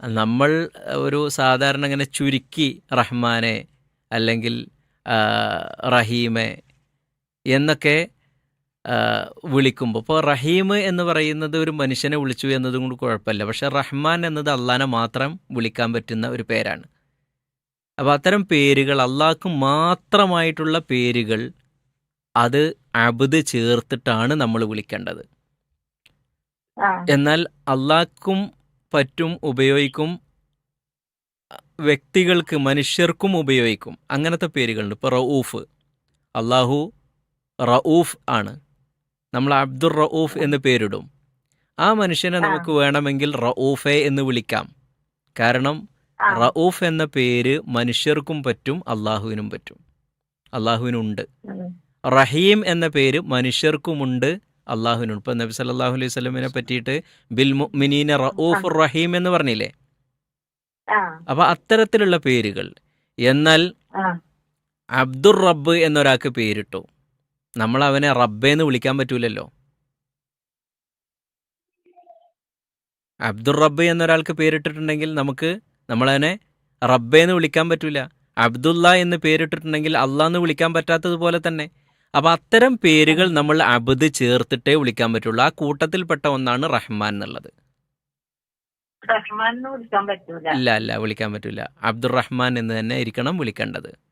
നമ്മൾ ഒരു സാധാരണ ഇങ്ങനെ ചുരുക്കി റഹ്മാനെ അല്ലെങ്കിൽ റഹീമെ എന്നൊക്കെ വിളിക്കുമ്പോൾ ഇപ്പോൾ റഹീം എന്ന് പറയുന്നത് ഒരു മനുഷ്യനെ വിളിച്ചു എന്നതും കൊണ്ട് കുഴപ്പമില്ല. പക്ഷേ റഹ്മാൻ എന്നത് അള്ളാനെ മാത്രം വിളിക്കാൻ പറ്റുന്ന ഒരു പേരാണ്. അപ്പോൾ അത്തരം പേരുകൾ അള്ളാഹ്ക്ക് മാത്രമായിട്ടുള്ള പേരുകൾ അത് അബുദ് ചേർത്തിട്ടാണ് നമ്മൾ വിളിക്കേണ്ടത്. എന്നാൽ അള്ളാഹ്ക്കും പറ്റും ഉപയോഗിക്കും വ്യക്തികൾക്ക് മനുഷ്യർക്കും ഉപയോഗിക്കും. അങ്ങനത്തെ പേരുകളുണ്ട്. ഇപ്പോൾ റഊഫ്. അള്ളാഹു റഊഫ് ആണ്. നമ്മൾ അബ്ദുർ റഊഫ് എന്ന് പേരിടും. ആ മനുഷ്യനെ നമുക്ക് വേണമെങ്കിൽ റഊഫെ എന്ന് വിളിക്കാം. കാരണം റഊഫ് എന്ന പേര് മനുഷ്യർക്കും പറ്റും അള്ളാഹുവിനും പറ്റും. അള്ളാഹുവിനുണ്ട് റഹീം എന്ന പേര് മനുഷ്യർക്കുമുണ്ട്. അള്ളാഹുവിനുണ്ട് ഇപ്പം നബി സല്ലാഹു അലൈഹി സ്വലമിനെ പറ്റിയിട്ട് ബിൽ മുഅ്മിനീന റഊഫ് റഹീം എന്ന് പറഞ്ഞില്ലേ? അപ്പൊ അത്തരത്തിലുള്ള പേരുകൾ. എന്നാൽ അബ്ദുർ റബ്ബ് എന്നൊരാൾക്ക് പേരിട്ടു. നമ്മൾ അവനെ റബ്ബേ എന്ന് വിളിക്കാൻ പറ്റൂലല്ലോ. അബ്ദുർ റബ്ബ് എന്നൊരാൾക്ക് പേരിട്ടിട്ടുണ്ടെങ്കിൽ നമുക്ക് നമ്മളതിനെ റബ്ബേ എന്ന് വിളിക്കാൻ പറ്റൂല. അബ്ദുള്ള എന്ന് പേരിട്ടിട്ടുണ്ടെങ്കിൽ അള്ളാന്ന് വിളിക്കാൻ പറ്റാത്തതുപോലെ തന്നെ. അപ്പോൾ അത്തരം പേരുകൾ നമ്മൾ അബദ് ചേർത്തിട്ടേ വിളിക്കാൻ പറ്റുള്ളൂ. ആ കൂട്ടത്തിൽപ്പെട്ട ഒന്നാണ് റഹ്മാൻ എന്നുള്ളത്. ഇല്ല അല്ല വിളിക്കാൻ പറ്റൂല. അബ്ദുറഹ്മാൻ എന്ന് തന്നെ ഇരിക്കണം വിളിക്കേണ്ടത്.